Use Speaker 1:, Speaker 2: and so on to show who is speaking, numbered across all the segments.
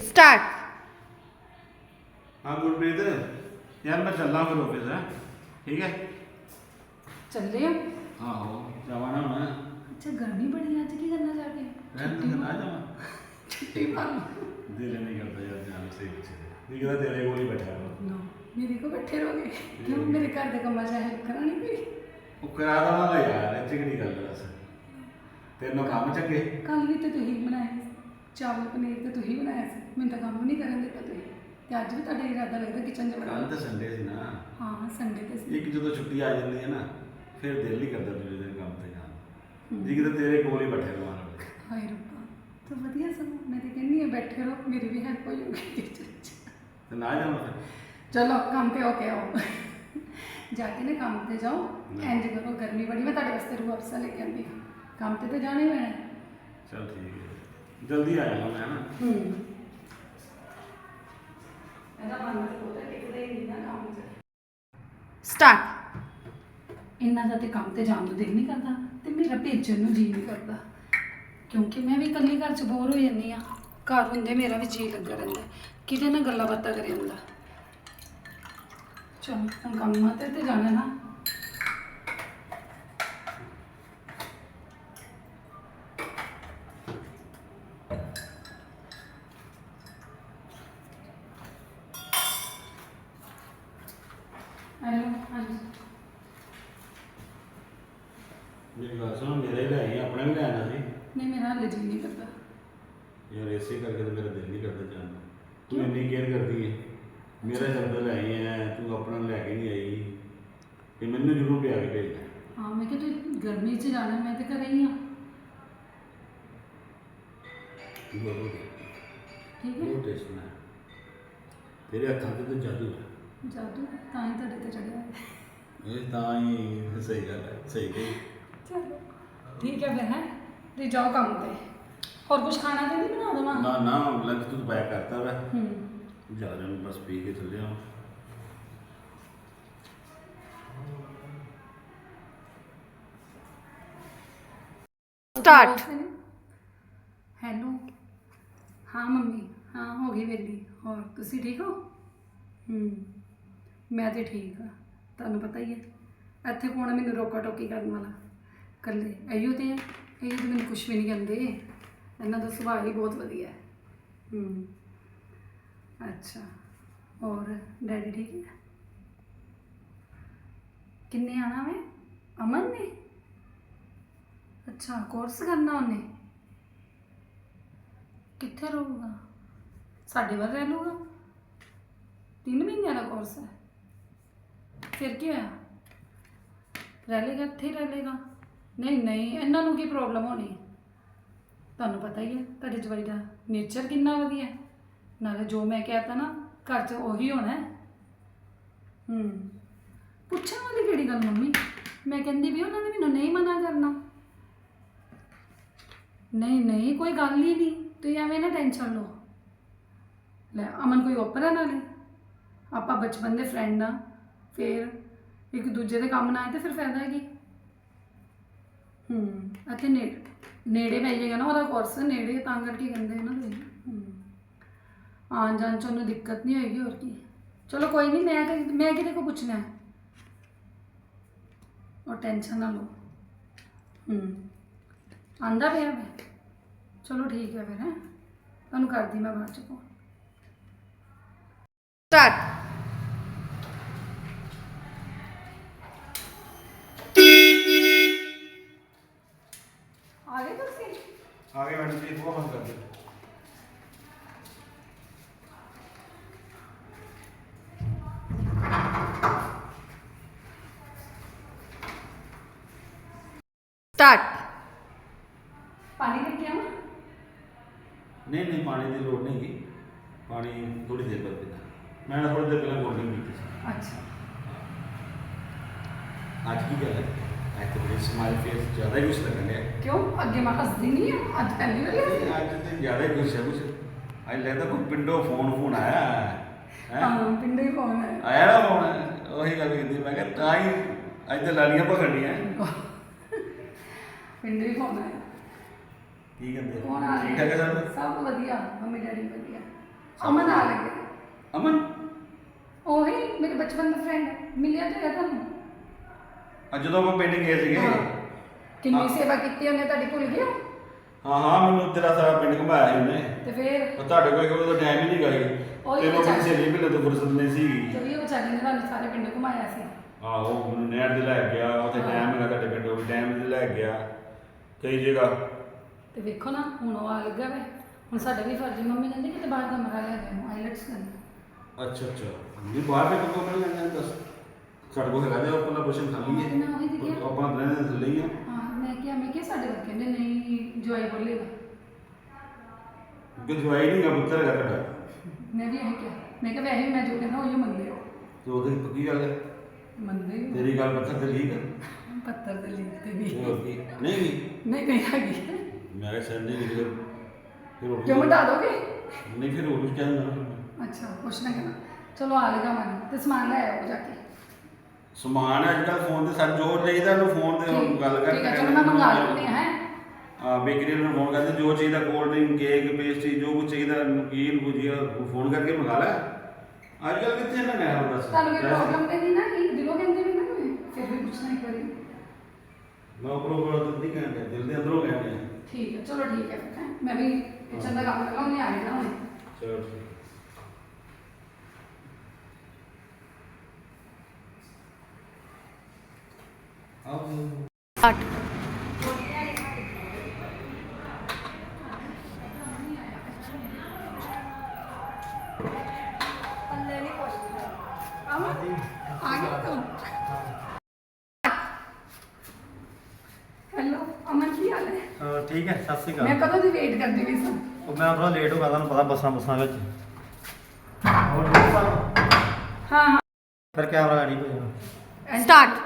Speaker 1: Start
Speaker 2: ਹਾਂ ਗੁਰਪ੍ਰੀਤ ਯਾਰ ਮੈਂ ਚੱਲਾਂ ਫਿਰ ਆਫਿਸ ਹੈ ਠੀਕ ਹੈ
Speaker 1: ਚੱਲੇ ਆ
Speaker 2: ਆਹੋ ਜਾਵਾਂ ਨਾ ਹੁਣ
Speaker 1: ਅੱਛਾ ਗਰਮੀ ਬੜੀ ਆ ਅੱਜ ਕੀ ਕਰਨਾ ਜਾ ਕੇ
Speaker 2: ਰਹਿਣ ਦੇ ਨਾ ਜਾਵਾਂ
Speaker 1: ਛੁੱਟੀ ਮਾਰ
Speaker 2: ਦਿਲ ਨਹੀਂ ਕਰਦਾ ਯਾਰ ਜਾਣ ਸੇ ਵਿੱਚ ਨਹੀਂ ਕਿਹਾ ਤੇਰੇ ਕੋਲ ਹੀ ਬੈਠਾ ਹਾਂ
Speaker 1: ਨੋ ਮੇਰੇ ਕੋ ਬੈਠੇ ਰਹੋਗੇ ਕਿਉਂ ਮੇਰੇ ਘਰ ਦੇ ਕੰਮਾਂ 'ਚ ਹੈਲਪ ਕਰਾਣੀ ਪਈ
Speaker 2: ਉਹ ਕਰਾ ਦਵਾਂਗਾ ਯਾਰ ਇਹ ਚ ਕਿਹੜੀ ਗੱਲ ਹੈ ਦੱਸ ਤੇਰੇ ਨਾਲ ਕੰਮ ਚੰਗੇ
Speaker 1: ਕੱਲ ਵੀ ਤੇ ਤੁਸੀਂ ਬਣਾਇਆ ਸੀ ਚਾਵਲ ਪਨੀਰ ਤੇ ਤੁਸੀਂ ਬਣਾਇਆ ਸੀ। ਮੈਨੂੰ ਤਾਂ ਕੰਮ ਨਹੀਂ ਕਰਨ ਦਿੱਤਾ ਤੁਸੀਂ। ਤੇ ਅੱਜ ਵੀ ਤੁਹਾਡਾ ਇਰਾਦਾ ਲੱਗਦਾ ਕਿਚਨ 'ਚ
Speaker 2: ਕੱਲ
Speaker 1: ਵੜਨ
Speaker 2: ਤਾਂ ਸੰਡੇ ਸੀ ਨਾ।
Speaker 1: ਹਾਂ ਸੰਡੇ ਤੇ ਸੀ।
Speaker 2: ਇੱਕ ਜਦੋਂ ਛੁੱਟੀ ਆ ਜਾਂਦੀ ਹੈ ਨਾ ਫਿਰ ਦਿਲ ਨਹੀਂ ਕਰਦਾ ਦੂਜੇ ਦਿਨ ਕੰਮ ਤੇ ਜਾਣ ਨੂੰ। ਜੀ ਕਿਤੇ ਤੇਰੇ ਕੋਲ ਹੀ ਬੈਠੇ ਰਹਾਂ
Speaker 1: ਹਾਏ ਰੱਬਾ ਤਾਂ ਵਧੀਆ ਸਗੋਂ। ਮੈਂ ਤੇ ਕਹਿੰਦੀ ਆ ਬੈਠੇ ਰਹੋ ਮੇਰੀ ਵੀ ਹੈਲਪ ਹੋ ਜਾਊਗੀ ਕਿਚਨ 'ਚ।
Speaker 2: ਤੇ ਨਾ ਜਾਵਾਂ ਫਿਰ?
Speaker 1: ਚਲੋ ਕੰਮ ਤੇ ਹੋ ਕੇ ਆਓ। ਜਾ ਕੇ ਨਾ ਕੰਮ ਤੇ ਜਾਓ। ਇੰਜ ਕਰੋ ਗਰਮੀ ਬੜੀ। ਮੈਂ ਤੁਹਾਡੇ ਵਾਸਤੇ ਰੂਹ ਅਫਸਾ ਲੈ ਕੇ ਆਂਦੀ ਕੰਮ ਤੇ ਤਾਂ ਜਾਣਾ ਹੀ ਪੈਣਾ।
Speaker 2: ਚਲ ਠੀਕ ਹੈ। ਜਲਦੀ ਆ ਜਾਣਾ ਮੈਂ ਨਾ।
Speaker 1: ਹੂੰ। ਇਹਦਾ ਮਨ ਤੇ ਉਹਦਾ ਟਿਕਦਾ ਹੀ ਨਹੀਂ ਨਾ ਕੰਮ 'ਚ। ਸਟਾਰਟ ਇਹਨਾਂ ਦਾ ਤੇ ਕੰਮ ਤੇ ਜਾਣ ਨੂੰ ਦਿਲ ਨਹੀਂ ਕਰਦਾ ਤੇ ਮੇਰਾ ਭੇਜਣ ਨੂੰ ਜੀ ਨਹੀਂ ਕਰਦਾ। ਕਿਉਂਕਿ ਮੈਂ ਵੀ ਇਕੱਲੀ ਘਰ 'ਚ ਬੋਰ ਹੋ ਜਾਂਦੀ ਆ ਘਰ ਹੁੰਦੇ ਮੇਰਾ ਵੀ ਜੀ ਲੱਗਾ ਰਹਿੰਦਾ ਕਿਤੇ ਨਾ ਗੱਲਾਂ ਬਾਤਾਂ ਕਰੇ ਹੁੰਦਾ। ਚਲੋ ਹੁਣ ਕੰਮ ਤੇ ਤੇ ਜਾਣਾ ਨਾ।
Speaker 2: ਮੇਰੀ ਗੱਲ ਸੁਣ ਮੇਰਾ ਹੀ ਲੈ ਆਈ ਆਪਣਾ ਵੀ ਲੈਣਾ ਸੀ।
Speaker 1: ਨਹੀਂ ਮੇਰਾ ਹਾਲੇ ਜੀ ਨਹੀਂ ਕਰਦਾ।
Speaker 2: ਯਾਰ ਇਸੇ ਕਰਕੇ ਤਾਂ ਮੇਰਾ ਦਿਲ ਨਹੀਂ ਕਰਦਾ ਜਾਣ ਨੂੰ। ਤੂੰ ਇੰਨੀ ਕੇਅਰ ਕਰਦੀ ਹੈ ਮੇਰਾ ਜਦ ਲੈ ਆਈ ਹੈ ਤੂੰ ਆਪਣਾ ਲੈ ਕੇ ਨਹੀਂ ਆਈ। ਤੇ ਮੈਨੂੰ ਜ਼ਰੂਰ ਪਿਆ ਕੇ ਭੇਜ
Speaker 1: ਹਾਂ ਮੈਂ ਕਿਹਾ ਤੂੰ ਗਰਮੀ 'ਚ ਜਾਣਾ ਮੈਂ ਤੇ ਘਰੇ ਹੀ ਆ।
Speaker 2: ਬਹੁਤ
Speaker 1: ਠੀਕ ਹੈ।
Speaker 2: ਬਹੁਤ ਟੇਸਟ ਨਾ ਤੇਰੇ ਹੱਥਾਂ ਤੇ ਤਾਂ ਜਾਦੂ ਹੈ
Speaker 1: ਜਾਦੂ? ਤਾਂ ਹੀ ਤੁਹਾਡੇ ਤੇ ਚੜਿਆ
Speaker 2: ਇਹ ਤਾਂ ਹੀ ਸਹੀ ਗੱਲ ਹੈ ਸਹੀ ਕਹੀ।
Speaker 1: ਠੀਕ ਹੈ ਫਿਰ ਹੈ? ਤੇ ਜਾਓ ਕੰਮ ਤੇ। ਹੋਰ ਕੁਝ ਖਾਣਾ ਤੇ ਨਹੀਂ ਬਣਾ ਦੇਵਾਂ
Speaker 2: ਨਾ ਨਾ ਲੰਚ ਤੂੰ ਪੈਕ ਕਰਤਾ ਵਾ।
Speaker 1: ਹੂੰ।
Speaker 2: ਜਾ ਜਾ ਬਸ ਪੀ ਕੇ ਚੱਲੇ ਆ
Speaker 1: ਸਟਾਰਟ ਹੈਲੋ ਹਾਂ ਮੰਮੀ। ਹਾਂ ਹੋ ਗਈ ਵੇਲੀ। ਹੋਰ ਤੁਸੀਂ ਠੀਕ ਹੋ? ਹੂੰ। ਮੈਂ ਤੇ ਠੀਕ ਆ। ਤੁਹਾਨੂੰ ਪਤਾ ਹੀ ਹੈ ਇੱਥੇ ਕੌਣ ਮੈਨੂੰ ਰੋਕਾ ਟੋਕੀ ਕਰਨ ਵਾਲਾ? ਕੱਲੇ ਅਈਓ ਤੇ ਇਹ ਤਾਂ ਮੈਨੂੰ ਕੁਝ ਵੀ ਨਹੀਂ ਕਹਿੰਦੇ। ਇਹਨਾਂ ਦਾ ਸੁਭਾਅ ਹੀ ਬਹੁਤ ਵਧੀਆ ਹੈ। ਹੂੰ ਅੱਛਾ, ਹੋਰ, ਡੈਡੀ ਠੀਕ ਹੈ ਕਿੰਨੇ ਆਣਾ ਵੇ? ਅਮਨ ਨੇ? ਅੱਛਾ ਕੋਰਸ ਕਰਨਾ ਉਹਨੇ? ਕਿੱਥੇ ਰਹੂਗਾ? ਸਾਡੇ ਵੱਲ ਰਹਿ ਲੂਗਾ ਤਿੰਨ ਮਹੀਨਿਆਂ ਦਾ ਕੋਰਸ ਹੈ। ਫਿਰ ਕੀ ਹੋਇਆ? ਰਹਿ ਲੇਗਾ ਇੱਥੇ ਰਹਿ ਲੇਗਾ ਨਹੀਂ ਨਹੀਂ, ਇਹਨਾਂ ਨੂੰ ਕੀ ਪ੍ਰੋਬਲਮ ਹੋਣੀ? ਤੁਹਾਨੂੰ ਪਤਾ ਹੀ ਹੈ, ਤੁਹਾਡੇ ਜਵਾਈ ਦਾ ਨੇਚਰ ਕਿੰਨਾ ਵਧੀਆ ਹੈ। ਨਾਲੇ ਜੋ ਮੈਂ ਕਹਿਤਾ ਨਾ, ਘਰ 'ਚ ਉਹੀ ਹੋਣਾ ਹੈ। ਹੂੰ। ਪੁੱਛਣ ਵਾਲੀ ਕਿਹੜੀ ਗੱਲ, ਮੰਮੀ? ਮੈਂ ਕਹਿੰਦੀ ਵੀ ਉਹਨਾਂ ਨੇ ਮੈਨੂੰ ਨਹੀਂ ਮਨਾ ਕਰਨਾ। ਨਹੀਂ ਨਹੀਂ, ਕੋਈ ਗੱਲ ਹੀ ਨਹੀਂ, ਤੁਸੀਂ ਐਵੇਂ ਨਾ ਟੈਨਸ਼ਨ ਲਓ। ਲੈ, ਅਮਨ ਕੋਈ ਓਪਰਾ ਨਾਲੇ ਆਪਾਂ ਬਚਪਨ ਦੇ ਫਰੈਂਡ ਆ, ਫਿਰ ਇੱਕ ਦੂਜੇ ਦੇ ਕੰਮ ਨਾ ਆਏ ਤੇ ਫਿਰ ਫਾਇਦਾ ਕੀ? ਹੂੰ ਅਤੇ ਨੇੜੇ ਨੇੜੇ ਪੈ ਜਾਏਗਾ ਨਾ ਉਹਦਾ ਕੋਰਸ ਨੇੜੇ, ਤਾਂ ਕਰਕੇ ਕਹਿੰਦੇ ਆ ਨਾ ਤੁਸੀਂ। ਹੂੰ। ਆਉਣ ਜਾਣ ਚ ਉਹਨੂੰ ਦਿੱਕਤ ਨਹੀਂ ਹੋਏਗੀ ਹੋਰ ਕੀ। ਚਲੋ ਕੋਈ ਨਹੀਂ ਮੈਂ ਕਿ- ਮੈਂ ਕਿਹਦੇ ਕੋ ਪੁੱਛਣਾ ਹੈ? ਉਹ ਟੈਨਸ਼ਨ ਨਾ ਲਓ। ਹੂੰ। ਆਂਦਾ ਪਿਆ ਮੈਂ। ਚਲੋ ਠੀਕ ਹੈ ਫਿਰ, ਹੈ। ਤੁਹਾਨੂੰ ਕਰਦੀ ਮੈਂ ਬਾਅਦ ਚ ਫੋਨ ਸਟਾਰਟ ਆ ਗਏ ਤੁਸੀਂ
Speaker 2: ਆ ਗਏ ਮੈਡਮ ਜੀ ਉਹ ਬੰਦ ਕਰ ਦੇ
Speaker 1: ਸਟਾਰਟ ਪਾਣੀ ਲੈ ਕੇ ਆਵਾਂ
Speaker 2: ਨਹੀਂ ਨਹੀਂ ਪਾਣੀ ਦੀ ਲੋੜ ਨਹੀਂ ਗੀ ਪਾਣੀ ਥੋੜੀ ਦੇਰ ਬਾਅਦ ਪੀਣਾ ਮੈਂ ਥੋੜੀ ਦੇਰ ਪਹਿਲਾਂ ਕੋਲਡ ਡਰਿੰਕ ਪੀਤੀ ਸੀ
Speaker 1: ਅੱਛਾ
Speaker 2: ਹੈ ਅੱਜ ਤੇ ਮੇਰੀ ਸਮਾਈਲ ਫੇਸ ਜ਼ਿਆਦਾ ਹੀ ਕੁਛ ਲੱਗਣ ਡਿਆ
Speaker 1: ਕਿਉਂ? ਅੱਗੇ ਮੈਂ ਹੱਸਦੀ ਨਹੀਂ ਆ ਅੱਜ ਪਹਿਲੀ ਵਾਰ ਹੱਸਦੀ
Speaker 2: ਅੱਜ ਤੇ ਜ਼ਿਆਦਾ ਹੀ ਹੈ ਕੁਛ। ਅੱਜ ਲੱਗਦਾ ਕੋਈ ਪਿੰਡੋਂ ਫੋਨ ਫੋਨ ਆਇਆ ਹੈ
Speaker 1: ਹਾਂ? ਪਿੰਡੇ ਹੀ ਫੋਨ ਆਇਆ।
Speaker 2: ਆਇਆ ਨਾ ਫੋਨ ਉਹੀ ਗੱਲ ਕੀਤੀ ਮੈਂ ਕਿਹਾ ਤਾਂ ਹੀ ਅੱਜ ਤੇ ਲਾਲੀਆਂ ਭਖਣੀਆਂ।
Speaker 1: ਪਿੰਡੇ ਹੀ ਫੋਨ ਆਇਆ।
Speaker 2: ਕੀ ਕਹਿੰਦੇ?
Speaker 1: ਕੌਣ ਆ
Speaker 2: ਠੀਕ ਠਾਕ ਹੈ ਸਭ?
Speaker 1: ਸਭ ਵਧੀਆ ਮੰਮੀ ਡੈਡੀ ਵਧੀਆ। ਅਮਨ ਆ ਲੱਗਿਆ
Speaker 2: ਅਮਨ?
Speaker 1: ਉਹੀ ਮੇਰੇ ਬਚਪਨ ਦਾ ਫਰੈਂਡ ਮਿਲਿਆ ਤੇ ਹੈ ਤੁਹਾਨੂੰ?
Speaker 2: ਅੱਜ ਜਦੋਂ ਆਪਾਂ ਪਿੰਡ ਗਏ ਸੀਗੇ।
Speaker 1: ਹਾਂ। ਕਿੰਨੀ
Speaker 2: ਹਾਂ।
Speaker 1: ਸੇਵਾ ਕੀਤੀ ਉਹਨੇ? ਤੁਹਾਡੀ ਭੁੱਲ ਗਏ ਹੋ?
Speaker 2: ਹਾਂ ਹਾਂ ਮੈਨੂੰ ਤੇਰਾ ਸਾਰਾ ਪਿੰਡ ਘੁਮਾਇਆ ਸੀ ਉਹਨੇ।
Speaker 1: ਤੇ ਫਿਰ?
Speaker 2: ਉਹ ਤੁਹਾਡੇ ਕੋਲ ਕੋਈ ਟਾਈਮ ਹੀ ਨਹੀਂ ਗਈ
Speaker 1: ਉਹੀ
Speaker 2: ਤੇ ਉਹ
Speaker 1: ਵਿਚਾਰੀ।
Speaker 2: ਆਪਣੀ ਸਹੇਲੀ ਮਿਲੇ ਤੋਂ ਫੁਰਸਤ ਨਹੀਂ ਸੀ।
Speaker 1: ਜਦੋਂ ਉਹ ਵਿਚਾਰੀ ਨੇ ਤੁਹਾਨੂੰ ਸਾਰੇ ਪਿੰਡ ਘੁਮਾਇਆ ਸੀ।
Speaker 2: ਆਹੋ ਮੈਨੂੰ ਨਹਿਰ ਤੇ ਲੈ ਗਿਆ ਉੱਥੇ
Speaker 1: ਹਾਂ।
Speaker 2: ਟਾਈਮ ਹੈਗਾ ਤੁਹਾਡੇ ਪਿੰਡ ਉਹ ਟਾਈਮ ਤੇ ਲੈ ਗਿਆ। ਕਈ ਜਗ੍ਹਾ।
Speaker 1: ਤੇ ਵੇਖੋ ਨਾ ਹੁਣ ਉਹ ਆ ਲੱਗਾ ਵੇ। ਹੁਣ ਸਾਡਾ ਵੀ ਫਰਜ਼ ਮੰਮੀ ਕਹਿੰਦੀ ਕਿ ਤੇ ਬਾਹਰ ਦਾ ਮਰਾ ਲੈ ਗਏ ਆਈਲੈਟਸ ਕਰਨ
Speaker 2: ਅੱਛਾ ਅੱਛਾ। ਨਹੀਂ ਬਾਹਰ ਦੇ ਕੋਲ ਮਿਲ ਲੈਣਾ ਦੱਸ। ਸਾਡੇ ਕੋਲ ਹੈਗਾ ਜੇ ਪਹਿਲਾਂ ਪੁੱਛਣ ਖਾਲੀ
Speaker 1: ਹਾਂ, ਨਾ ਉਹੀ ਤੇ ਕਿਹਾ।
Speaker 2: ਆਪਾਂ ਰਹਿੰਦੇ ਦੇ ਥੱਲੇ ਹੀ ਆ।
Speaker 1: ਹਾਂ ਮੈਂ ਕਿਹਾ ਮੈਂ ਕਿਹਾ ਸਾਡੇ ਕੋਲ ਕਹਿੰਦੇ ਨਹੀਂ ਜਵਾਈ ਬੋਲੇਗਾ
Speaker 2: ਕਿ ਜਵਾਈ ਨਹੀਂ ਗਾ ਪੁੱਤਰ ਹੈਗਾ ਤੁਹਾਡਾ।
Speaker 1: ਮੈਂ ਵੀ ਇਹ ਕਿਹਾ। ਮੈਂ ਕਿਹਾ ਵੈਸੇ ਵੀ ਮੈਂ ਜੋ ਕਹਿੰਦਾ ਉਹੀ ਮੰਨਦੇ ਹੋ
Speaker 2: ਤੇ ਉਹਦੀ ਪੱਕੀ ਗੱਲ ਹੈ?
Speaker 1: ਮੰਨਦੇ ਹੀ ਹੋ।
Speaker 2: ਤੇਰੀ ਗੱਲ ਪੱਥਰ ਤੇ ਠੀਕ ਹੈ
Speaker 1: ਪੱਤਰ ਦੇ ਲਿਖ ਤੇ ਵੀ।
Speaker 2: ਹੋਰ ਕੀ? ਨਹੀਂ ਨਹੀਂ
Speaker 1: ਨਹੀਂ ਕਹੀਂ ਹੈਗੀ।
Speaker 2: ਮੈਂ ਕਿਹਾ ਸਰ ਨਹੀਂ ਨਿਕਲੇ ਫਿਰ ਹੋਰ
Speaker 1: ਕਿਉਂ ਮਿਟਾ ਦੋਗੇ?
Speaker 2: ਨਹੀਂ ਫਿਰ ਹੋਰ ਕੁਝ ਕਹਿੰਦਾ
Speaker 1: ਅੱਛਾ ਕੁਛ ਨਾ ਕਹਿਣਾ। ਚਲੋ ਆ ਲੇਗਾ ਮਨ। ਤੇ ਸਮਾਨ ਲੈ ਆਓ ਜਾ ਕੇ।
Speaker 2: ਸਮਾਨ ਅੱਜ ਕੱਲ ਫੋਨ ਤੇ ਸਾਨੂੰ ਜੋ ਚਾਹੀਦਾ ਉਹਨੂੰ ਫੋਨ ਤੇ ਹੁਣ ਗੱਲ ਕਰ
Speaker 1: ਠੀਕ ਹੈ ਚਲੋ ਮੈਂ ਮੰਗਾ ਲੈਂਦੀ ਹਾਂ ਹੈਂ।
Speaker 2: ਆ ਬੇਕਰੀ ਨੂੰ ਫੋਨ ਕਰਦੇ ਜੋ ਚਾਹੀਦਾ ਕੋਲਡ ਡਰਿੰਕ ਕੇਕ ਪੇਸਟਰੀ ਜੋ ਕੁਝ ਚਾਹੀਦਾ ਨਮਕੀਨ ਉਹ ਫੋਨ ਕਰਕੇ ਮੰਗਾ ਲੈ। ਅੱਜ ਕੱਲ ਕਿੱਥੇ ਨੇ ਆਹ ਦੱਸ
Speaker 1: ਤੁਹਾਨੂੰ ਕੋਈ ਪ੍ਰੋਬਲਮ ਤੇ ਨਹੀਂ ਨਾ ਕਿ ਦਿਲੋਂ ਕਹਿੰਦੇ ਵੀ ਨਾ ਕੋਈ? ਫਿਰ ਵੀ ਪੁੱਛਣਾ ਇੱਕ ਵਾਰੀ।
Speaker 2: ਮੈਂ ਉਪਰੋਂ ਕੋਲ ਤਾਂ ਨਹੀਂ ਕਹਿੰਦਾ ਦਿਲ ਦੇ ਅੰਦਰੋਂ ਕਹਿੰਦੇ
Speaker 1: ਠੀਕ ਹੈ ਚਲੋ ਠੀਕ ਹੈ ਫਿਰ ਹੈਂ। ਮੈਂ ਵੀ ਕਿਚਨ ਦਾ ਕੰਮ ਕਰਨਾ ਉਹਨੇ ਆ ਜਾਣਾ ਹੁਣ
Speaker 2: ਚਲੋ ਠੀਕ ਆਓ
Speaker 3: ਅੱਠ।
Speaker 1: ਨਹੀਂ ਹੈਲੋ ਅਮਨ ਕੀ ਹਾਲ ਹੈ?
Speaker 4: ਹਾਂ ਠੀਕ ਹੈ ਸਤਿ ਸ਼੍ਰੀ
Speaker 1: ਮੈਂ
Speaker 4: ਅਕਾਲ
Speaker 1: ਕਦੋਂ ਦੀ ਵੇਟ ਕਰਦੀ ਵੀ ਸਾਂ?
Speaker 4: ਉਹ ਮੈਂ ਥੋੜਾ ਲੇਟ ਹੋ ਗਿਆ ਤੁਹਾਨੂੰ ਪਤਾ ਬੱਸਾਂ ਬੱਸਾਂ ਵਿੱਚ। ਹੋਰ ਠੀਕ ਆ?
Speaker 1: ਹਾਂ ਹਾਂ।
Speaker 4: ਫਿਰ ਕੈਮਰਾ ਰੈਡੀ ਹੋ ਜਾਣਾ।
Speaker 3: ਸਟਾਰਟ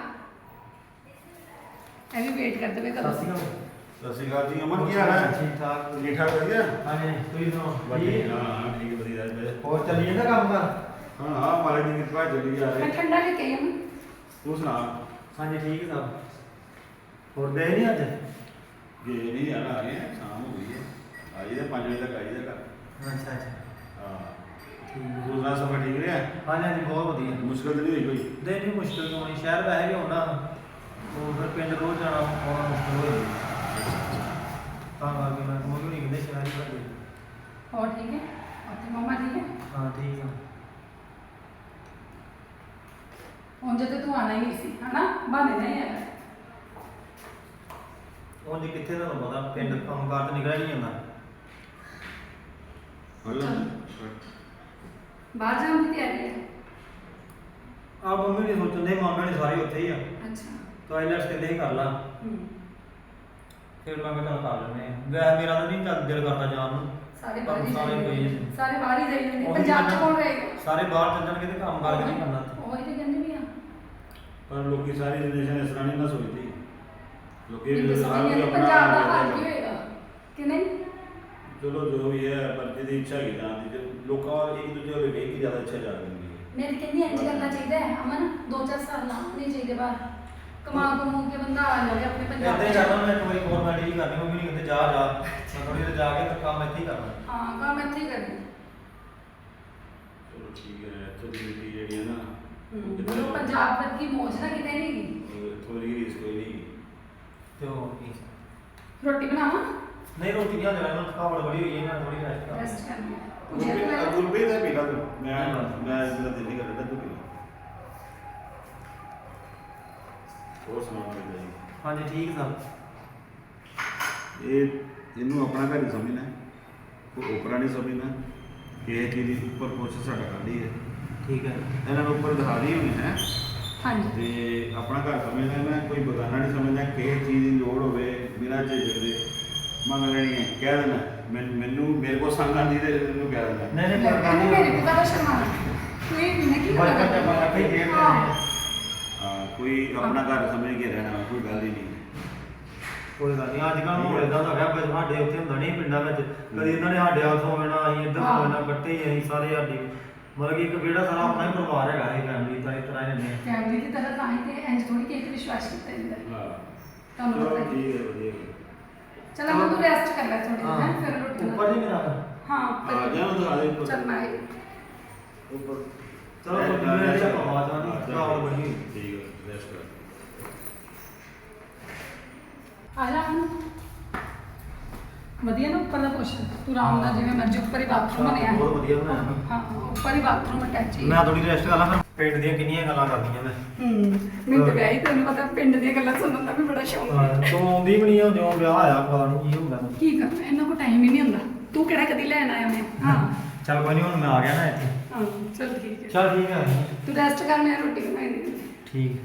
Speaker 1: ਐ ਵੀ ਵੇਟ ਕਰਦੇ ਵੇ ਕਦੋਂ।
Speaker 4: ਸਤਿ ਸ਼੍ਰੀ ਅਕਾਲ।
Speaker 2: ਸਤਿ ਸ਼੍ਰੀ ਅਕਾਲ ਜੀ ਅਮਨ ਕੀ ਹਾਲ ਹੈ?
Speaker 4: ਠੀਕ ਠਾਕ।
Speaker 2: ਠੀਕ ਠਾਕ ਵਧੀਆ?
Speaker 4: ਹਾਂਜੀ ਤੁਸੀਂ ਸੁਣਾਓ?
Speaker 2: ਵਧੀਆ
Speaker 4: ਠੀਕ?
Speaker 2: ਹਾਂ ਠੀਕ ਹੈ, ਵਧੀਆ। ਜੀ
Speaker 4: ਹੋਰ ਚੱਲੀ ਜਾਂਦਾ ਕੰਮ ਕਰ?
Speaker 2: ਹਾਂ ਹਾਂ ਮਾਰੇ ਦੀ ਕਿਰਪਾ ਚੱਲੀ ਜਾ
Speaker 1: ਮੈਂ
Speaker 2: ਰਹੀ
Speaker 1: ਠੰਡਾ ਲੈ ਕੇ ਅਮਨ
Speaker 2: ਤੂੰ ਸੁਣਾ।
Speaker 4: ਹਾਂਜੀ ਠੀਕ ਹੈ ਸਭ। ਹੋਰ ਗਏ ਨਹੀਂ ਅੱਜ?
Speaker 2: ਗਏ ਨਹੀਂ ਯਾਰ ਆ ਗਏ ਆ, ਸ਼ਾਮ ਹੋ ਗਈ ਹੈ। ਆਈ ਦੇ 5 ਵਜੇ ਤੱਕ ਆਈ ਦਾ ਘਰ।
Speaker 4: ਅੱਛਾ ਅੱਛਾ।
Speaker 2: ਹਾਂ।
Speaker 4: ਠੀਕ ਹੈ
Speaker 2: ਤੂੰ ਦਾ ਸਮਾਂ ਠੀਕ ਰਿਹਾ?
Speaker 4: ਹਾਂਜੀ ਹਾਂਜੀ ਬਹੁਤ ਵਧੀਆ।
Speaker 2: ਮੁਸ਼ਕਲ ਨਹੀਂ ਹੋਈ ਕੋਈ?
Speaker 4: ਦੇ ਨਹੀਂ ਮੁਸ਼ਕਲ ਨਹੀਂ ਸ਼ਹਿਰ ਵੈਸੇ ਵੀ ਹੋਣਾ। ਉਹ ਫਿਰ ਪਿੰਡ ਰੋਜ਼ ਜਾਣਾ ਆਉਣਾ ਮੁਸ਼ਕਲ ਹੋ ਜਾਂਦੀ। ਤਾਂ ਕਰਕੇ ਮੈਂ ਕਮੋਂ ਨਹੀਂ ਕਹਿੰਦੇ ਸ਼ਹਿਰ ਹੀ ਬਣ
Speaker 1: ਹੋਰ ਠੀਕ ਹੈ? ਅਤੇ ਮਮਾ ਠੀਕ ਹੈ?
Speaker 4: ਹਾਂ ਠੀਕ ਆ।
Speaker 1: ਹੁਣ ਜਦੋਂ ਤੂੰ ਆਣਾ ਹੀ ਨਹੀਂ ਸੀ ਹਨਾ? ਬਹਾਨੇ ਨਹੀਂ ਆਇਆ।
Speaker 4: ਉਹ ਜੀ ਕਿੱਥੇ ਤੁਹਾਨੂੰ ਪਤਾ? ਪਿੰਡ ਕੰਮ ਕਾਰ ਤੇ ਨਿਕਲਿਆ ਨਹੀਂ ਜਾਂਦਾ।
Speaker 1: ਬਾਹਰ ਜਾਣ ਦੀ ਤਿਆਰੀ ਹੈ।
Speaker 4: ਆ ਮੰਮੀ ਨੇ ਸੋਚਣ ਦੇ ਮਾਮੇ ਨੇ ਸਾਰੇ ਉੱਥੇ ਹੀ ਆ।
Speaker 1: ਅੱਛਾ।
Speaker 4: ਤਾਂ ਆਈਲੈਟਸ ਕਹਿੰਦੇ ਹੀ ਕਰ ਲਾ।
Speaker 1: ਹੂੰ।
Speaker 4: ਫਿਰ ਮੈਂ ਕਿਹਾ ਚੱਲ ਕਰ ਲੈਂਦੇ ਆ। ਵੈਸੇ ਮੇਰਾ ਤਾਂ ਨਹੀਂ ਚੱਲ ਦਿਲ ਕਰਦਾ ਜਾਣ ਨੂੰ।
Speaker 1: ਸਾਰੇ ਬਾਹਰ ਹੀ
Speaker 4: ਸਾਰੇ
Speaker 1: ਜਾਈ ਜਾਂਦੇ।
Speaker 4: ਸੀ।
Speaker 1: ਸਾਰੇ ਬਾਹਰ ਹੀ ਜਾਈ ਜਾਂਦੇ
Speaker 4: ਉਹੀ
Speaker 1: ਪੰਜਾਬ ਚ
Speaker 4: ਤਾਂ-
Speaker 1: ਕੌਣ ਰਹੇਗਾ?
Speaker 4: ਸਾਰੇ ਬਾਹਰ ਚੱਲ ਜਾਣਗੇ ਤੇ ਕੰਮ ਕਰਕੇ ਨਹੀਂ ਕਰਨਾ।
Speaker 1: ਉਹੀ ਤੇ ਕਹਿੰਦੇ ਵੀ ਆ।
Speaker 2: ਪਰ ਲੋਕੀ ਸਾਰੀ ਜਨਰੇਸ਼ਨ ਇਸ ਤਰ੍ਹਾਂ ਨਹੀਂ ਨਾ ਸੋਚਦੀ। ਲੋਕੀ
Speaker 1: ਇਹ
Speaker 2: ਹਰ
Speaker 1: ਸਮਝ
Speaker 2: ਕੋਈ
Speaker 1: ਨਹੀਂ ਪੰਜਾਬ ਦਾ ਹਾਲ ਕੀ
Speaker 2: ਆਪਣਾ
Speaker 1: ਹੋਏਗਾ? ਕਿ ਨਹੀਂ?
Speaker 2: ਚਲੋ ਜੋ ਵੀ ਹੈ ਪਰ ਜਿਹਦੀ ਇੱਛਾ ਕੀ ਜਾਂਦੀ ਜੇ ਲੋਕਾਂ ਇੱਕ ਦੂਜੇ ਵੱਲ ਵੇਖ ਕੇ ਜ਼ਿਆਦਾ ਇੱਛਾ ਜਾਂਦੀ ਹੈ।
Speaker 1: ਮੈਂ ਤਾਂ ਕਹਿੰਦੀ ਇੰਜ ਕਰਨਾ ਚਾਹੀਦਾ ਹੈ। ਅਮਨ ਦੋ ਚਾਰ ਸਾਲ ਲਾਉਣੇ ਚਾਹੀਦੇ ਬਾਹਰ। ਕਮਾ ਕਮੂ ਕੇ ਬੰਦਾ ਆ ਜਾਵੇ ਆਪਣੇ ਪੰਜਾਬ
Speaker 4: ਇੱਦਾਂ ਹੀ
Speaker 1: ਚ।
Speaker 4: ਕਰਨਾ ਮੈਂ ਇੱਕ ਵਾਰੀ ਗਵਰਨਮੈਂਟ ਹੀ ਕਰਨੀ ਮੰਮੀ ਨਹੀਂ ਕਹਿੰਦੇ ਜਾ ਜਾ। ਮੈਂ ਥੋੜੀ ਦੇਰ ਜਾ ਕੇ ਤੇ ਕੰਮ ਇੱਥੇ ਹੀ ਕਰਨਾ।
Speaker 1: ਹਾਂ ਕੰਮ ਇੱਥੇ ਹੀ ਕਰਨਾ।
Speaker 2: ਚਲੋ ਠੀਕ ਹੈ ਇੱਥੋਂ ਦੀ ਮਿੱਟੀ ਜਿਹੜੀ ਹੈ ਨਾ
Speaker 1: ਹੂੰ
Speaker 2: ਕਿਤੇ
Speaker 1: ਮੈਨੂੰ ਪੰਜਾਬ ਵਰਗੀ ਮੌਜ ਨਾ ਕਿਤੇ ਨਹੀਂ ਗਈ।
Speaker 2: ਇੱਥੋਂ ਦੀ ਰੀਸ ਕੋਈ ਨਹੀਂ
Speaker 4: ਤੇ ਉਹ ਕੀ?
Speaker 1: ਰੋਟੀ ਬਣਾਵਾਂ?
Speaker 4: ਨਹੀਂ ਰੋਟੀ ਨਹੀਂ ਦੇਣਾ ਮੈਨੂੰ ਥਕਾਵਟ ਬੜੀ ਹੋਈ ਹੈ ਮੈਂ ਥੋੜੀ ਰੈਸਟ ਕਰਾਂ
Speaker 1: ਰੈਸਟ ਕਰਨੀ ਹੈ। ਪੁੱਛਿਆ ਤਾਂ ਮੈਂ-
Speaker 2: ਗੁਰਪ੍ਰੀਤ ਦਾ ਪੀਲਾ ਤੂੰ। ਮੈਂ ਮੈਂ ਜਿਹੜਾ ਦਿੱਲੀ ਕਰ ਰਿਹਾ ਤੂੰ ਪੀਲਾ ਹੋਰ ਸੁਣਾ ਕਿੱਦਾਂ ਜੀ?
Speaker 4: ਹਾਂਜੀ ਠੀਕ ਸਭ
Speaker 2: ਇਹ ਇਹਨੂੰ ਆਪਣਾ ਘਰ ਹੀ ਸਮਝਣਾ ਕੋਈ ਓਪਰਾ ਨਹੀਂ ਸਮਝਣਾ। ਕਿਸੇ ਚੀਜ਼ ਦੀ ਉੱਪਰ ਕੁਛ ਸਾਡਾ ਕਰਦੀ ਹੈ।
Speaker 4: ਠੀਕ ਹੈ।
Speaker 2: ਇਹਨਾਂ ਨੂੰ ਉੱਪਰ ਦਿਖਾ ਰਹੀ ਹੋਣੀ ਹੈ?
Speaker 1: ਹਾਂਜੀ।
Speaker 2: ਤੇ ਆਪਣਾ ਘਰ ਸਮਝਣਾ ਨਾ ਕੋਈ ਬਗਾਨਾ ਨਹੀਂ ਸਮਝਣਾ ਕਿਸੇ ਚੀਜ਼ ਦੀ ਲੋੜ ਹੋਵੇ ਬਿਨਾਂ ਝਿਜਕ ਦੇ ਮੰਗ ਲੈਣੀ ਹੈ ਕਹਿ ਦੇਣਾ। ਮੈਨ- ਮੈਨੂੰ ਮੇਰੇ ਕੋਲ ਸੰਗ ਆਂਦੀ ਤੇ ਇਹਨੂੰ ਕਹਿ ਦੇਣਾ।
Speaker 4: ਨਹੀਂ ਨਹੀਂ ਪਰ
Speaker 1: ਕਹਿੰਦੇ ਮੇਰੇ ਕੋਲ ਤਾਂ ਸ਼ਰਮਾਨਾ ਤੂੰ ਇਹ ਨਹੀਂ ਕੀ
Speaker 4: ਇਕੱਠੇ ਹੀ ਖੇਡਦੇ
Speaker 1: ਹਾਂ।
Speaker 4: ਰਹੇ
Speaker 2: ਹਾਂ, ਕੋਈ ਆਪਣਾ ਘਰ ਸਮਝ ਕੇ ਰਹਿਣਾ ਕੋਈ ਗੱਲ ਹੀ ਨਹੀਂ।
Speaker 4: ਕੋਈ ਗੱਲ ਨਹੀਂ ਅੱਜ ਕੱਲ੍ਹ ਮਾਹੌਲ ਇਦਾਂ ਦਾ ਹੈਗਾ ਬਸ ਸਾਡੇ ਉੱਥੇ ਹੁੰਦਾ ਨਹੀਂ ਪਿੰਡਾਂ ਵਿੱਚ। ਕਦੀ ਇਹਨਾਂ ਨੇ ਸਾਡੇ ਹਾਲ ਸੋਵਣਾ ਅਸੀਂ ਇੱਧਰ
Speaker 1: ਹਾਂ।
Speaker 4: ਸੋਵਣਾ ਇਕੱਠੇ ਹੀ ਅਸੀਂ ਸਾਰੇ ਸਾਡੀ। ਮਤਲਬ ਕਿ ਇੱਕ ਵਿਹੜਾ ਸਾਰਾ ਆਪਣਾ ਹੀ ਪਰਿਵਾਰ ਹੈਗਾ ਇਹ ਫੈਮਿਲੀ ਤਾਂ ਇਸ ਤਰ੍ਹਾਂ ਹੀ ਰਹਿੰਦੇ ਆ।
Speaker 1: ਫੈਮਿਲੀ ਦੀ ਤਰ੍ਹਾਂ ਤਾਂ ਹੀ ਤੇ ਇੰਜ ਥੋੜੀ ਕਿ ਇੱਕ ਵਿਸ਼ਵਾਸ ਕੀਤਾ ਜਾਂਦਾ ਹੈ।
Speaker 2: ਹਾਂ।
Speaker 1: ਤੁਹਾਨੂੰ
Speaker 2: ਚਲੋ
Speaker 1: ਪਤਾ ਹੀ
Speaker 2: ਠੀਕ ਹੈ ਵਧੀਆ।
Speaker 1: ਚਲ ਅਮਨ ਤੂੰ ਰੈਸਟ ਕਰ ਲੈ ਥੋੜੀ
Speaker 4: ਹਾਂ
Speaker 1: ਹੈ ਫਿਰ ਰੋਟੀ
Speaker 4: ਉੱਪਰ ਨਹੀਂ ਮੇਰਾ।
Speaker 1: ਹਾਂ
Speaker 2: ਆ ਜਾ। ਉਹ ਦਿਖਾ ਦੇ ਉੱਪਰ।
Speaker 1: ਚੱਲ ਮੈਂ ਆਈ।
Speaker 2: ਉੱਪਰ।
Speaker 4: ਚਲੋ ਕੋਈ ਨਹੀਂ ਆਪਾਂ ਆਵਾਜ਼ ਆਉਂਦੀ ਕਾਲ ਬਣੀ। ਹੋਈ
Speaker 2: ਠੀਕ ਹੈ ਰੈਸਟ ਕਰ
Speaker 1: ਆ ਜਾ ਹੁਣ। ਵਧੀਆ ਨਾ ਉੱਪਰ ਦਾ ਪੋਸ਼ਨ ਤੂੰ ਆਰਾਮ ਨਾਲ ਜਿਵੇਂ ਮਰਜ਼ੀ ਉੱਪਰ ਹੀ ਬਾਥਰੂਮ ਬਣਿਆ।
Speaker 4: ਬਹੁਤ ਵਧੀਆ ਬਣਾਇਆ ਨਾ।
Speaker 1: ਹਾਂ ਹਾਂ, ਉੱਪਰ ਹੀ ਬਾਥਰੂਮ ਅਟੈਚ ਹੀ।
Speaker 4: ਮੈਂ ਥੋੜੀ ਰੈਸਟ ਕਰ ਲਾਂ ਫਿਰ ਪਿੰਡ ਦੀਆਂ ਕਿੰਨੀਆਂ ਗੱਲਾਂ ਕਰਦੀਆਂ ਮੈਂ।
Speaker 1: ਹੂੰ ਮੈਨੂੰ ਤਾਂ ਵਿਆਹ ਹੀ ਤੈਨੂੰ ਪਤਾ ਪਿੰਡ ਦੀਆਂ ਗੱਲਾਂ ਸੁਣਨ ਦਾ ਵੀ ਬੜਾ ਸ਼ੌਂਕ ਹੈ।
Speaker 4: ਤੂੰ ਆਉਂਦੀ ਵੀ ਨਹੀਂ ਆ ਜਿਉਂ ਵਿਆਹ ਆਇਆ ਪਤਾ ਨਹੀਂ ਕੀ ਹੋ ਗਿਆ
Speaker 1: ਕੀ ਕਰਨਾ ਇਹਨਾਂ ਕੋਲ ਟਾਈਮ ਹੀ ਨਹੀਂ ਹੁੰਦਾ। ਤੂੰ ਕਿਹੜਾ ਕਦੀ ਲੈਣ ਆਇਆ ਮੈਂ? ਹਾਂ।
Speaker 4: ਚੱਲ ਕੋਈ ਨਹੀਂ ਹੁਣ ਮੈਂ ਆ ਗਿਆ ਨਾ ਇੱਥੇ।
Speaker 1: ਹਾਂ ਚਲ ਠੀਕ ਹੈ।
Speaker 4: ਚੱਲ ਠੀਕ ਹੈ।
Speaker 1: ਤੂੰ ਰੈਸਟ ਕਰ ਮੈਂ ਰੋਟੀ ਬਣਾਈ
Speaker 4: ਠੀਕ।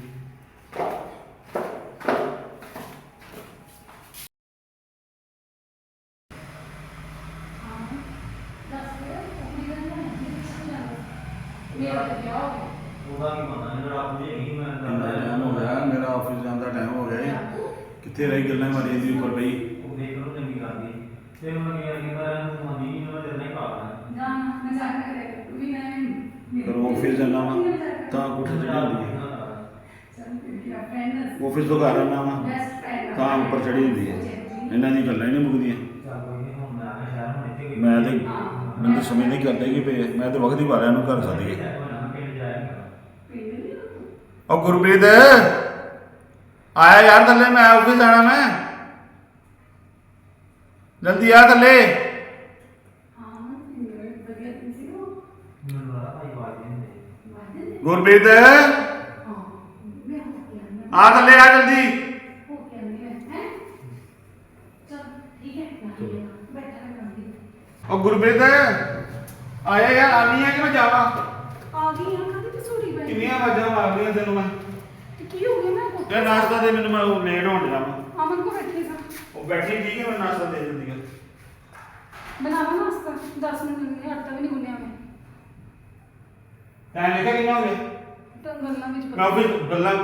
Speaker 1: ਮੇਰਾ ਤਾਂ ਵਿਆਹ ਹੋ ਗਿਆ
Speaker 4: ਉਹਦਾ ਕੀ ਮੰਨਣਾ ਮੇਰਾ ਆਪ ਨੂੰ ਨਹੀਂ ਮੈਂ
Speaker 2: ਕਿੰਨਾ ਟਾਈਮ ਹੋ ਗਿਆ ਮੇਰਾ ਆਫਿਸ ਜਾਣ ਦਾ ਟਾਈਮ ਹੋ ਗਿਆ ਏ। ਕਿੱਥੇ ਰਹੀ ਗੱਲਾਂ ਮਾਰੀ ਦੀ ਉੱਪਰ ਪਈ
Speaker 4: ਉਹ ਦੇਖ ਲਓ ਚੰਗੀ ਕਰਦੀ ਤੇ ਉਹਨਾਂ ਨੇ ਕੀ ਕੀਤਾ ਤੂੰ ਮੰਦੀ ਨਹੀਂ ਉਹਨਾਂ ਦੇ ਨਹੀਂ ਪਾਣਾ
Speaker 1: ਜਾ ਮੈਂ ਜਾ ਕੇ ਕਰਿਆ ਤੂੰ ਵੀ ਮੈਂ
Speaker 2: ਫਿਰ ਆਫਿਸ ਜਾਣਾ ਵਾ ਤਾਂ ਕੋਠੇ ਚੜੀ ਹੁੰਦੀ ਹੈ।
Speaker 1: ਫਰੈਂਡ
Speaker 2: ਆਫਿਸ ਤੋਂ ਘਰ ਆਉਣਾ ਵਾ
Speaker 1: ਬੈਸਟ ਫਰੈਂਡ
Speaker 2: ਤਾਂ ਉੱਪਰ ਚੜੀ ਹੁੰਦੀ ਹੈ। ਇਹਨਾਂ ਦੀ ਗੱਲਾਂ ਹੀ ਨਹੀਂ ਮੁੱਕਦੀਆਂ।
Speaker 4: ਚੱਲ ਕੋਈ ਨਹੀਂ ਹੁਣ ਮੈਂ ਆ ਗਿਆ ਸ਼ਹਿਰ ਹੁਣ ਇੱਥੇ
Speaker 2: ਮੈਂ ਤੇ ਮੈਨੂੰ ਤਾਂ ਸਮਝ ਨਹੀਂ ਕਰਦਾ ਕਿ ਪਏ ਮੈਂ ਤੇ ਵਕਤ ਹੀ ਵਾਰਿਆਂ ਨੂੰ ਘਰ ਸੱਦ ਉਹ ਗੁਰਪ੍ਰੀਤ, ਆਇਆ ਯਾਰ ਥੱਲੇ, ਮੈਂ ਆਫਿਸ ਜਾਣਾ ਮੈਂ। ਜਲਦੀ ਆ ਥੱਲੇ। ਗੁਰਪ੍ਰੀਤ, ਆ ਥੱਲੇ ਆ ਜਲਦੀ
Speaker 1: ਹੋ ਗਿਆ ਮੈਂ ਹੈ ਚਲ ਠੀਕ ਹੈ ਮੈਂ ਬੈਠਾ ਰਹਿੰਦੀ
Speaker 2: ਉਹ ਗੁਰਪ੍ਰੀਤ ਆਇਆ ਯਾਰ ਆਨੀ ਹੈ ਕਿ ਮੈਂ ਜਾਵਾਂ?
Speaker 1: ਆ ਗਈ ਹਾਂ ਕਦੀ ਕਸੂਰੀ ਬੈਠ
Speaker 2: ਕਿੰਨੀਆਂ ਆਵਾਜ਼ਾਂ ਮਾਰਦੀਆਂ ਤੈਨੂੰ ਮੈਂ?
Speaker 1: ਤੇ ਕੀ ਹੋ ਗਿਆ? ਮੈਂ ਕੋ
Speaker 2: ਤੇ ਨਾਸ਼ਤਾ ਦੇ ਮੈਨੂੰ ਮੈਂ ਲੇਟ ਹੋਣ ਜਾਵਾਂ।
Speaker 1: ਅਮਨ ਕੋ ਬੈਠੀ ਸਾਂ।
Speaker 2: ਉਹ ਬੈਠੀ ਠੀਕ ਹੈ ਮੈਂ ਨਾਸ਼ਤਾ ਦੇ ਦਿੰਦੀ ਹੈ।
Speaker 1: ਬਣਾਵਾ ਨਾਸਤਾ? 10 ਮਿੰਟ ਲੱਗੇ ਆਟਾ ਵੀ ਨਹੀਂ ਗੁੰਨਿਆ ਮੈਂ।
Speaker 2: ਟਾਈਮ ਦੇਖਿਆ ਕਿੰਨਾ ਹੋ ਗਿਆ?
Speaker 1: ਤਾਂ ਗੱਲਾਂ ਵਿੱਚ
Speaker 2: ਮੈਂ ਆਫਿਸ ਗੱਲਾਂ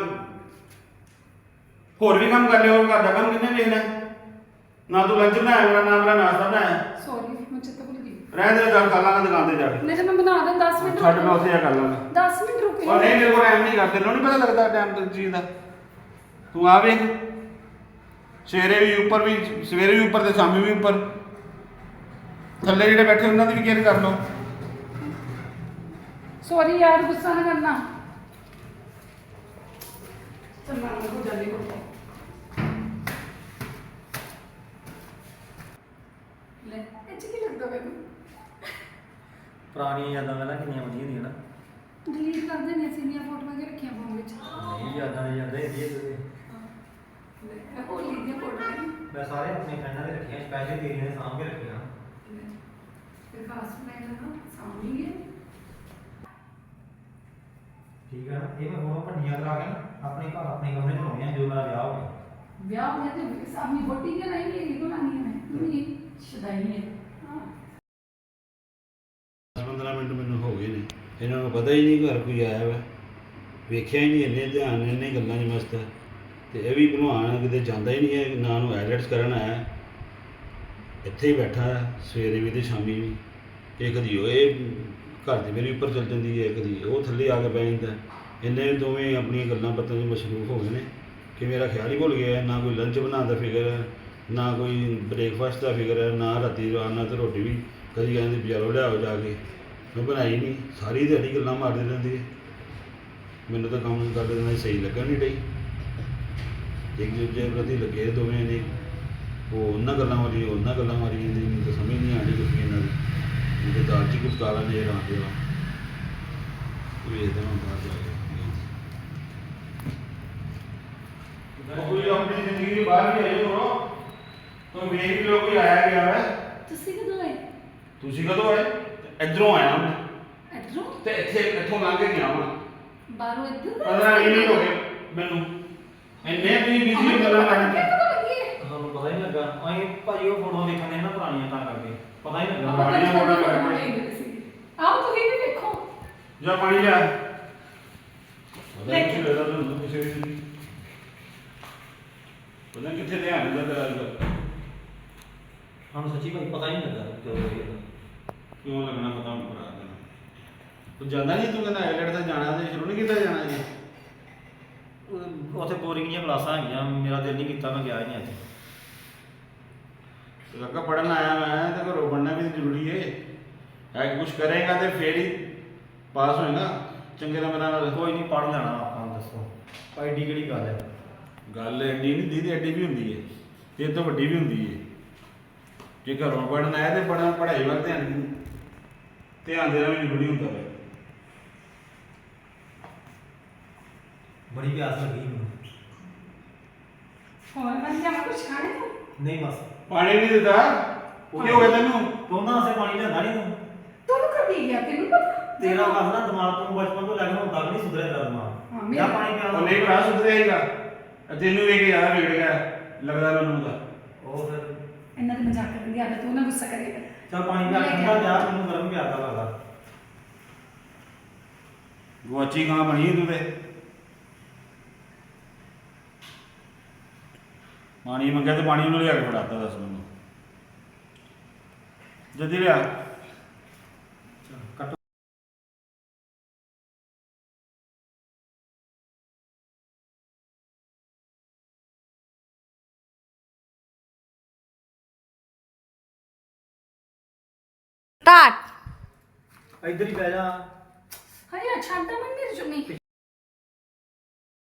Speaker 2: ਹੋਰ ਵੀ ਕੰਮ ਕਰ ਲਿਆ ਹੋਰ ਘਰ ਦਾ ਕੰਮ ਕਿੰਨੇ ਵੇਖਣਾ ਨਾ ਤੂੰ ਲੰਚ ਬਣਾਇਆ ਮੇਰਾ ਨਾ ਮੇਰਾ ਨਾਸ਼ਤਾ ਬਣਾਇਆ।
Speaker 1: ਸੌਰੀ ਮੈਂ ਚਿੱਤ ਭੁੱਲ ਗਈ।
Speaker 2: ਰਹਿਣ ਦੇ ਚੱਲ ਕਰ ਲਾਂਗਾ ਦੁਕਾਨ ਤੇ ਜਾ ਕੇ।
Speaker 1: ਨਹੀਂ ਤਾਂ ਮੈਂ ਬਣਾ ਦਾਂ 10 ਮਿੰਟ
Speaker 2: ਛੱਡ ਮੈਂ ਉੱਥੇ ਜਾ ਕਰ ਲਾਂਗਾ
Speaker 1: 10 ਮਿੰਟ ਰੁਕ
Speaker 2: ਉਹ ਨਹੀਂ ਮੇਰੇ ਕੋਲ ਟਾਈਮ ਨਹੀਂ ਕਰ ਤੈਨੂੰ ਨਹੀਂ ਪਤਾ ਲੱਗਦਾ ਟਾਈਮ ਤੇ ਚੀਜ਼ ਦਾ। ਤੂੰ ਆ ਵੇਖ। ਸਵੇਰੇ ਵੀ ਉੱਪਰ ਵੀ ਸਵੇਰੇ ਵੀ ਉੱਪਰ ਤੇ ਸ਼ਾਮੀ ਵੀ ਉੱਪਰ। ਥੱਲੇ ਜਿਹੜੇ ਬੈਠੇ ਉਹਨਾਂ ਦੀ ਵੀ ਕੇਅਰ ਕਰ ਲਓ।
Speaker 1: ਸੌਰੀ ਯਾਰ ਗੁੱਸਾ ਨਾ ਕਰਨਾ। ਚਲ ਮੈਂ ਉਹ ਜਲਦੀ ਕਰੋ ਲੈ ਇਹ 'ਚ ਕੀ ਲੱਗਦਾ ਮੈਨੂੰ?
Speaker 4: ਪੁਰਾਣੀਆਂ ਯਾਦਾਂ ਪਹਿਲਾਂ ਕਿੰਨੀਆਂ ਵਧੀਆ ਹੁੰਦੀਆਂ ਨਾ।
Speaker 1: ਡਿਲੀਟ ਕਰ ਦੇਣੇ ਸੀ ਨੀਆਂ ਫੋਟੋਆਂ ਕਿ ਰੱਖੀਆਂ ਫੋਨ ਵਿੱਚ।
Speaker 4: ਨਹੀਂ ਯਾਦਾਂ ਯਾਦਾਂ ਇਹ ਇਹ
Speaker 1: ਲੈ ਹੋਲੀ ਦੀਆਂ ਫੋਟੋਆਂ ਨੇ।
Speaker 4: ਮੈਂ ਸਾਰੇ ਆਪਣੇ ਫਰੈਂਡਾਂ ਦੇ ਰੱਖੀਆਂ ਸਪੈਸ਼ਲ ਤੇਰੀਆਂ ਨੇ ਸਾਂਭ ਕੇ ਰੱਖੀਆਂ।
Speaker 1: ਲੈ, ਤੇ ਖਾਸ ਮੈਂ ਨਾ ਸਾਹਮਣੇ ਹੈ
Speaker 4: ਠੀਕ ਹੈ ਨਾ ਇਹ ਮੈਂ ਫੋਟੋ ਭੰਡੀਆਂ ਕਰਾ ਕੇ ਨਾ ਆਪਣੇ ਘਰ ਆਪਣੇ ਕਮਰੇ 'ਚ ਲਾਉਣੀਆਂ ਜਦੋਂ ਮੇਰਾ ਵਿਆਹ ਹੋ ਗਿਆ
Speaker 1: ਵਿਆਹ ਹੋ ਗਿਆ ਤੇ ਸਾਹਮਣੇ ਵੋਟੀ ਕੇ ਨਹੀਂ ਮੇਰੀ ਕੋ ਲਾਣੀ ਹੈ। ਮੈਂ ਸ਼ਦਾਈ ਹੈ
Speaker 2: ਇਹਨਾਂ ਨੂੰ ਪਤਾ ਹੀ ਨਹੀਂ ਘਰ ਕੋਈ ਆਇਆ ਵਾ। ਵੇਖਿਆ ਹੀ ਨਹੀਂ ਇੰਨੇ ਧਿਆਨ ਨਾਲ ਇੰਨੇ ਗੱਲਾਂ 'ਚ ਮਸਤ। ਹੈ ਤੇ ਇਹ ਵੀ ਭਲਵਾਨ ਕਿਤੇ ਜਾਂਦਾ ਹੀ ਨਹੀਂ ਹੈ, ਨਾ ਨੂੰ ਐਡਿਟਸ ਕਰਨ ਆਇਆ। ਇੱਥੇ ਹੀ ਬੈਠਾ ਸਵੇਰੇ ਵੀ ਤੇ ਸ਼ਾਮੀ ਵੀ। ਇਹ ਕਦੀ ਉਹ, ਇਹ ਘਰ ਦੇ ਮੇਰੇ ਉੱਪਰ ਚੱਲ ਜਾਂਦੀ ਹੈ, ਕਦੀ ਉਹ ਥੱਲੇ ਆ ਕੇ ਬਹਿ ਜਾਂਦਾ। ਇੰਨੇ ਦੋਵੇਂ ਆਪਣੀਆਂ ਗੱਲਾਂ ਬਾਤਾਂ 'ਚ ਮਸ਼ਰੂਫ ਹੋ ਗਏ ਨੇ ਕਿ ਮੇਰਾ ਖਿਆਲ ਹੀ ਭੁੱਲ ਗਿਆ ਨਾ ਕੋਈ ਲੰਚ ਬਣਾਉਣ ਦਾ ਫਿਕਰ ਹੈ, ਨਾ ਕੋਈ ਬ੍ਰੇਕਫਾਸਟ ਦਾ ਫਿਕਰ ਹੈ, ਨਾ ਰਾਤੀ ਆਰਾਮ ਨਾਲ ਰੋਟੀ ਵੀ। ਕਦੀ ਕਹਿੰਦੇ ਬਜ਼ਾਰੋਂ ਲਿਆਓ ਜਾ ਕੇ। ਮੈਂ ਬਣਾਈ ਨਹੀਂ? ਸਾਰੀ ਦਿਹਾੜੀ ਗੱਲਾਂ ਮਾਰਦੀ ਰਹਿੰਦੀ ਮੈਨੂੰ ਤਾਂ ਕੰਮ ਕਰਦੇ ਨਾਲ ਸਹੀ ਲੱਗਣ ਨਹੀਂ ਡਈ। ਇੱਕ ਦੂਜੇ ਪ੍ਰਤੀ ਲੱਗੇ ਦੋਵੇਂ ਨੇ ਉਹ ਉਹਨਾਂ ਗੱਲਾਂ ਉਹ ਉਹਨਾਂ ਗੱਲਾਂ ਮਾਰੀ ਜਾਂਦੀ ਮੈਨੂੰ ਤਾਂ ਸਮਝ ਨਹੀਂ ਆਣੀ ਕੁਝ ਵੀ ਇਹਨਾਂ ਦੀ। ਮੇਰੇ ਦਾਲ ਚ ਕੁਝ ਕਾਲਾ ਨਜ਼ਰ ਆ ਰਿਹਾ ਵੇਖਦੇ ਹਾਂ ਬਾਹਰ ਜਾ ਕੇ ਕੋਈ ਆਪਣੀ ਜ਼ਿੰਦਗੀ ਦੇ ਬਾਹਰ ਵੀ ਆਏ ਹੋ ਤੂੰ ਵੇਖ ਲੋ ਕੋਈ ਆਇਆ ਗਿਆ ਹੈ
Speaker 1: ਤੁਸੀਂ ਕਦੋਂ ਆਏ?
Speaker 2: ਤੁਸੀਂ ਕਦੋਂ ਆਏ? ਇਧਰੋਂ ਆਇਆ ਮੈਂ।
Speaker 1: ਇੱਧਰੋਂ?
Speaker 2: ਤੇ ਇੱਥੇ ਇੱਥੋਂ ਲੰਘ ਕੇ ਗਿਆ ਵਾਂ
Speaker 1: ਬਾਹਰੋਂ ਇੱਧਰ
Speaker 2: 15 ਮਿੰਟ ਹੋ ਗਏ ਮੈਨੂੰ। ਇੰਨੇ ਵੀ ਬਿਜ਼ੀ ਗੱਲਾਂ ਕਰਨ
Speaker 4: ਸਾਨੂੰ ਪਤਾ ਹੀ ਲੱਗਾ। ਅਸੀਂ ਭਾਜੀ ਉਹ ਫੋਟੋ ਦੇਖਣ ਦੇ ਨਾ ਪੁਰਾਣੀਆਂ ਤਾਂ ਕਰਕੇ। ਪਤਾ ਹੀ ਲੱਗਾ।
Speaker 2: ਪੁਰਾਣੀਆਂ ਫੋਟੋਆਂ ਕੱਢ
Speaker 1: ਆਓ ਤੁਸੀਂ ਵੀ ਦੇਖੋ।
Speaker 2: ਜਾ ਪਾਣੀ ਲਿਆ। ਨਹੀਂ ਕੀ ਲੱਗਦਾ ਤੁਹਾਨੂੰ ਕਿਸੇ ਵੀ ਪਤਾ ਕਿੱਥੇ ਧਿਆਨ ਦਿੰਦਾ ਤੇਰਾ।
Speaker 4: ਸਾਨੂੰ ਸੱਚੀ ਭਾਈ ਪਤਾ ਹੀ ਨਹੀਂ ਲੱਗਾ ਕਦੋਂ ਹੋਈ ਇਹ।
Speaker 2: ਕਿਉਂ ਲੱਗਣਾ ਪਤਾ ਹੁਣ ਭਰਾ ਦੇਣਾ ਤੂੰ ਜਾਂਦਾ ਨਹੀਂ ਤੂੰ ਕਹਿੰਦਾ ਆਈਲੈਟ ਤੇ ਜਾਣਾ ਤੇ ਸ਼ੁਰੂ ਨਹੀਂ ਕੀਤਾ ਜਾਣਾ ਜੀ?
Speaker 4: ਉੱਥੇ ਬੋਰਿੰਗ ਦੀਆਂ ਕਲਾਸਾਂ ਹੈਗੀਆਂ ਮੇਰਾ ਦਿਲ ਨਹੀਂ ਕੀਤਾ ਮੈਂ ਗਿਆ ਹੀ ਨਹੀਂ ਅੱਜ।
Speaker 2: ਕਾਕਾ ਪੜਨ ਆਇਆ ਮੈਂ ਤੇ ਘਰੋਂ ਪੜਨਾ ਵੀ ਜ਼ਰੂਰੀ ਏ। ਹੈ ਕੁਝ ਕਰੇਗਾ ਤੇ ਫੇਰ ਹੀ ਪਾਸ ਹੋਏਗਾ ਚੰਗੇ ਨੰਬਰਾਂ ਨਾਲ।
Speaker 4: ਕੋਈ ਨਹੀਂ ਪੜ ਲੈਣਾ ਆਪਾਂ ਨੂੰ ਦੱਸੋ ਐਡੀ ਕਿਹੜੀ ਗੱਲ ਹੈ?
Speaker 2: ਗੱਲ ਐਡੀ ਨਹੀਂ ਦੀਦੀ ਐਡੀ ਵੀ ਹੁੰਦੀ ਏ। ਤੇ ਇਹ ਤੋਂ ਵੱਡੀ ਵੀ ਹੁੰਦੀ ਏ। ਜੇ ਘਰੋਂ ਪੜਨ ਆਇਆ ਤੇ ਪੜਨ ਪੜ੍ਹਾਈ ਵੱਲ ਧਿਆਨ ਧਿਆਨ ਦੇਣਾ ਵੀ ਜ਼ਰੂਰੀ ਹੁੰਦਾ ਵੇ
Speaker 4: ਬੜੀ ਪਿਆਸ ਲੱਗੀ ਮੈਨੂੰ।
Speaker 1: ਹੋਰ ਮੈਂ ਜਾਵਾਂ ਕੁਛ ਖਾਣੇ ਨੂੰ
Speaker 4: ਨਹੀਂ ਬਸ।
Speaker 2: ਪਾਣੀ ਨਹੀਂ ਦਿੱਤਾ? ਕੀ ਹੋ ਗਿਆ ਤੈਨੂੰ?
Speaker 4: ਦੋਨਾਂ ਸੇ ਪਾਣੀ ਲਿਆਂਦਾ ਨਹੀਂ ਤੂੰ।
Speaker 1: ਤੈਨੂੰ ਕਦੀ ਗਿਆ ਤੈਨੂੰ ਪਤਾ?
Speaker 4: ਤੇਰਾ ਕਹਿੰਦਾ ਦਿਮਾਗ ਤੋਂ ਬਚਪਨ ਤੋਂ ਲੈ ਕੇ ਹੁਣ ਤੱਕ ਨਹੀਂ ਸੁਧਰਿਆ ਤੇਰਾ
Speaker 1: ਹਾਂ,
Speaker 4: ਦਿਮਾਗ
Speaker 1: ਮੇਰਾ-
Speaker 4: ਜਾ ਪਾਣੀ ਪਿਆ
Speaker 2: ਉਹ ਨਹੀਂ ਭਰਾ ਸੁਧਰਿਆ ਹੀਗਾ ਤੈਨੂੰ ਵੇਖ ਕੇ ਜ਼ਿਆਦਾ ਵਿਗੜ ਗਿਆ। ਲੱਗਦਾ ਮੈਨੂੰ ਤਾਂ।
Speaker 4: ਉਹ ਫਿਰ
Speaker 1: ਇਹਨਾਂ ਦੀ ਮਜ਼ਾਕ ਕਰਨ ਦੀ ਆਦਤ ਉਹ ਨਾ ਗੁੱਸਾ ਕਰੇਗਾ
Speaker 4: ਚਲ ਪਾਣੀ
Speaker 1: ਕੇ
Speaker 4: ਠੰਡਾ। ਜਾ ਮੈਨੂੰ ਗਰਮ ਪਿਆਦਾ ਲੱਗਦਾ।
Speaker 2: ਗੁਆਚੀ ਗਾਂ ਬਣੀ ਤੂੰ ਤੇ। ਪਾਣੀ ਮੰਗਿਆ ਤੇ ਪਾਣੀ ਉਹਨੂੰ ਲਿਆ ਕੇ ਫੜਾਤਾ ਦੱਸ ਮੈਨੂੰ। ਜਲਦੀ ਲਿਆ।
Speaker 3: ਸਟਾਰਟ।
Speaker 4: ਇੱਧਰ ਹੀ ਬਹਿ ਜਾ।
Speaker 1: ਹਾਏ ਛੱਡ ਦੇ ਮੈਂ ਮੇਰੀ ਚੁੰਨੀ